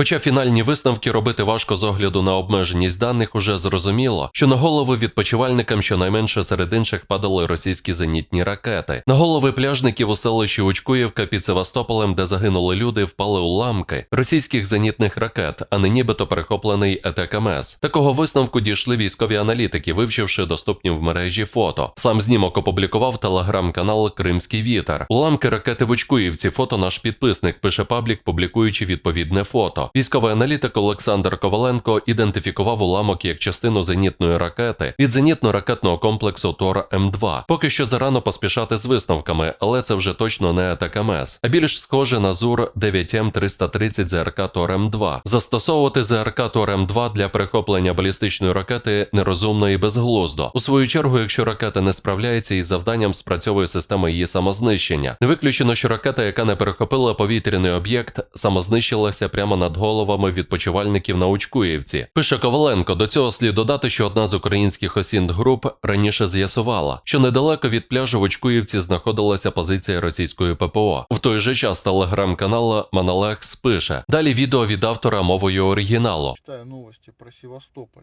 Хоча фінальні висновки робити важко з огляду на обмеженість даних, уже зрозуміло, що на голови відпочивальникам щонайменше серед інших падали російські зенітні ракети. На голови пляжників у селищі Учкуєвка під Севастополем, де загинули люди, впали уламки російських зенітних ракет, а не нібито перехоплений ЕТКМС. Такого висновку дійшли військові аналітики, вивчивши доступні в мережі фото. Сам знімок опублікував телеграм-канал Кримський вітер. Уламки ракети в Учкуївці. Фото наш підписник пише паблік, публікуючи відповідне фото. Військовий аналітик Олександр Коваленко ідентифікував уламок як частину зенітної ракети від зенітно-ракетного комплексу Тор М2. Поки що зарано поспішати з висновками, але це вже точно не АТКМС, а більш схоже на ЗУР 9М 330 ЗРК Тор М2. Застосовувати ЗРК Тор М2 для перехоплення балістичної ракети нерозумно і безглуздо. У свою чергу, якщо ракета не справляється із завданням, спрацьовує система її самознищення. Не виключено, що ракета, яка не перехопила повітряний об'єкт, самознищилася прямо над головами відпочивальників на Учкуївці. Пише Коваленко. До цього слід додати, що одна з українських осінт груп раніше з'ясувала, що недалеко від пляжу в Учкуївці знаходилася позиція російської ППО. В той же час телеграм-канал Маналекс пише далі відео від автора мовою оригіналу. читаю новости про Севастополь.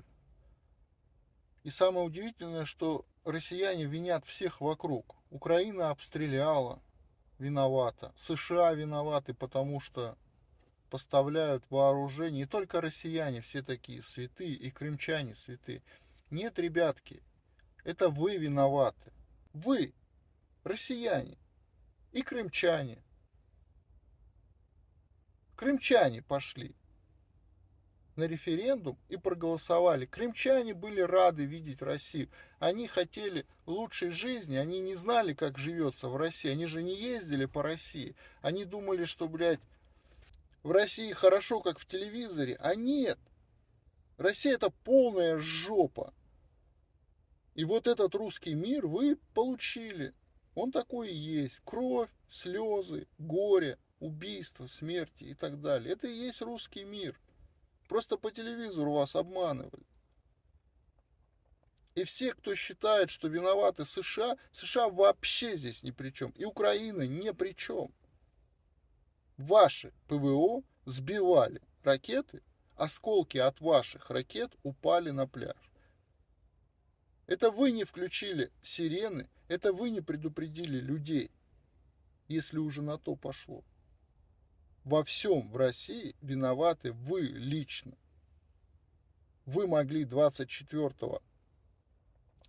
И самое удивительное, что россияне винят всех вокруг. Украина обстреляла, виновата. США виноваты, потому что поставляют вооружение. И только россияне все такие святые, и крымчане святые. Нет, ребятки, это вы виноваты. Вы, россияне и крымчане. Крымчане пошли на референдум и проголосовали. Крымчане были рады видеть Россию. Они хотели лучшей жизни, они не знали, как живется в России. Они же не ездили по России. Они думали, что, блядь, в России хорошо, как в телевизоре. А нет. Россия это полная жопа. И вот этот русский мир вы получили. Он такой и есть. Кровь, слезы, горе, убийство, смерти и так далее. Это и есть русский мир. Просто по телевизору вас обманывали. И все, кто считает, что виноваты США, США вообще здесь ни при чем. И Украина ни при чем. Ваши ПВО сбивали ракеты, осколки от ваших ракет упали на пляж. Это вы не включили сирены, это вы не предупредили людей, если уже на то пошло во всем в России виноваты вы лично. Вы могли 24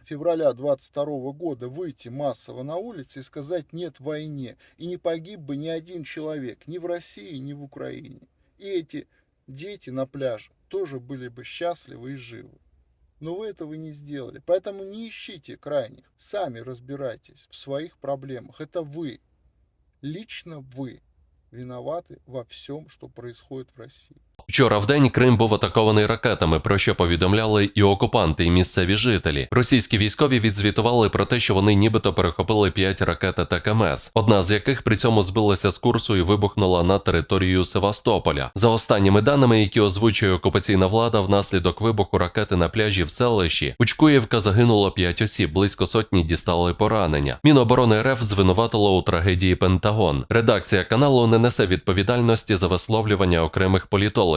февраля 22 года выйти массово на улицы и сказать нет войне. И не погиб бы ни один человек ни в России, ни в Украине. И эти дети на пляже тоже были бы счастливы и живы. Но вы этого не сделали. Поэтому не ищите крайних. Сами разбирайтесь в своих проблемах. Это вы. Лично вы виноваты во всем, что происходит в России. Вчора в день Крим був атакований ракетами, про що повідомляли і окупанти, і місцеві жителі. Російські військові відзвітували про те, що вони нібито перехопили 5 ракет АТКМС, одна з яких при цьому збилася з курсу і вибухнула на територію Севастополя. За останніми даними, які озвучує окупаційна влада, внаслідок вибуху ракети на пляжі в селищі Учкуєвка загинуло 5 осіб, близько сотні дістали поранення. Міноборони РФ звинуватило у трагедії Пентагон. Редакція каналу не несе відповідальності за висловлювання окремих